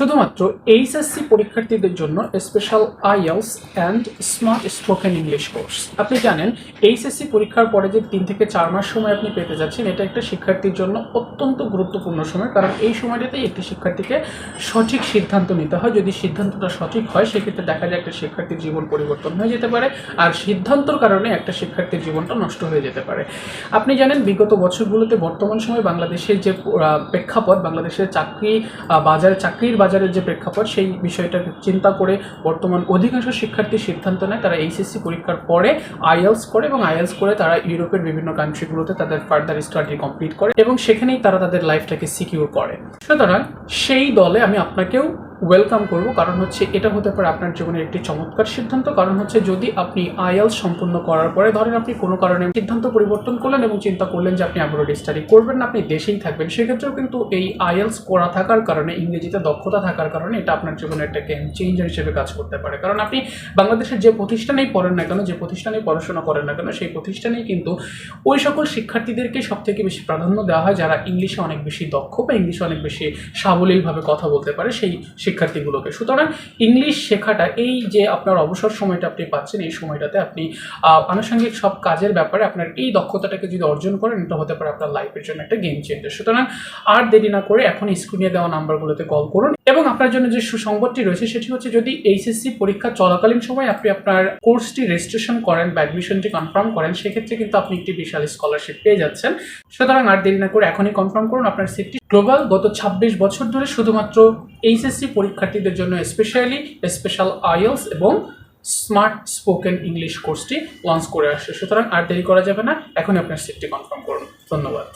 শুধুমাত্র এইচএসসি পরীক্ষার্থীদের জন্য special IELTS and smart spoken English course আপনি জানেন এইচএসসি পরীক্ষার পরে যে তিন থেকে চার মাস সময় আপনি পেতে যাচ্ছেন, এটা একটা শিক্ষার্থীর জন্য অত্যন্ত গুরুত্বপূর্ণ সময়, কারণ এই সময়টাতেই একটি শিক্ষার্থীকে সঠিক সিদ্ধান্ত নিতে হয়। যদি সিদ্ধান্তটা সঠিক হয়, সেক্ষেত্রে দেখা যায় একটা শিক্ষার্থীর জীবন পরিবর্তন হয়ে যেতে পারে, আর সিদ্ধান্তর কারণে একটা শিক্ষার্থীর জীবনটা নষ্ট হয়ে যেতে পারে। আপনি জানেন, বিগত বছরগুলোতে বর্তমান সময়ে বাংলাদেশের যে প্রেক্ষাপট, বাংলাদেশের চাকরি বাজারে চাকরির বাজারের যে প্রেক্ষাপট, সেই বিষয়টা চিন্তা করে বর্তমান অধিকাংশ শিক্ষার্থী সিদ্ধান্ত নেয়, তারা এইচএসসি পরীক্ষার পরে আইএলস করে এবং আইএলস করে তারা ইউরোপের বিভিন্ন কান্ট্রিগুলোতে তাদের ফার্দার স্টাডি কমপ্লিট করে এবং সেখানেই তারা তাদের লাইফটাকে সিকিউর করে। সুতরাং সেই দলে আমি আপনাকেও ওয়েলকাম করব। কারণ হচ্ছে এটা হতে পারে আপনার জীবনের একটি চমৎকার সিদ্ধান্ত। কারণ হচ্ছে যদি আপনি আইএলস সম্পূর্ণ করার পরে ধরেন আপনি কোনো কারণে সিদ্ধান্ত পরিবর্তন করলেন এবং চিন্তা করলেন যে আপনি অ্যাব্রোড স্টাডি করবেন না, আপনি দেশেই থাকবেন, সেক্ষেত্রেও কিন্তু এই আইএলস করা থাকার কারণে, ইংরেজিতে দক্ষতা থাকার কারণে এটা আপনার জীবনে একটা গেম চেঞ্জার হিসেবে কাজ করতে পারে। কারণ আপনি বাংলাদেশের যে প্রতিষ্ঠানেই পড়েন না কেন, যে প্রতিষ্ঠানেই পড়াশোনা করেন না কেন, সেই প্রতিষ্ঠানেই কিন্তু ওই সকল শিক্ষার্থীদেরকে সব থেকে বেশি প্রাধান্য দেওয়া হয়, যারা ইংলিশে অনেক বেশি দক্ষ বা ইংলিশে অনেক বেশি সাবলীলভাবে কথা বলতে পারে, সেই শিক্ষার্থীগুলোকে। সুতরাং ইংলিশ শেখাটা, এই যে আপনার অবসর সময়টা আপনি পাচ্ছেন, এই সময়টাতে আপনি আনুষঙ্গিক সব কাজের ব্যাপারে আপনার এই দক্ষতাটাকে যদি অর্জন করেন, এটা হতে পারে আপনার লাইফের জন্য একটা গেম চেঞ্জার সুতরাং আর দেরি না করে এখন স্ক্রিনে দেওয়া নাম্বারগুলোতে কল করুন। এবং আপনার জন্য যে সুসংবাদটি রয়েছে, সেটি হচ্ছে যদি এইচএসসি পরীক্ষা চলাকালীন সময় আপনি আপনার কোর্সটি রেজিস্ট্রেশন করেন বা অ্যাডমিশনটি কনফার্ম করেন, সেক্ষেত্রে কিন্তু আপনি একটি বিশাল স্কলারশিপ পেয়ে যাচ্ছেন। সুতরাং আর দেরি না করে এখনই কনফার্ম করুন আপনার সিটটি গ্লোবাল গত ছাব্বিশ বছর ধরে শুধুমাত্র এইচএসসি পরীক্ষার্থীদের জন্য স্পেশালি স্পেশাল আইএলস এবং স্মার্ট স্পোকেন ইংলিশ কোর্সটি লঞ্চ করে আসছে। সুতরাং আর দেরি করা যাবে না, এখনই আপনার সিটটি কনফার্ম করুন। ধন্যবাদ।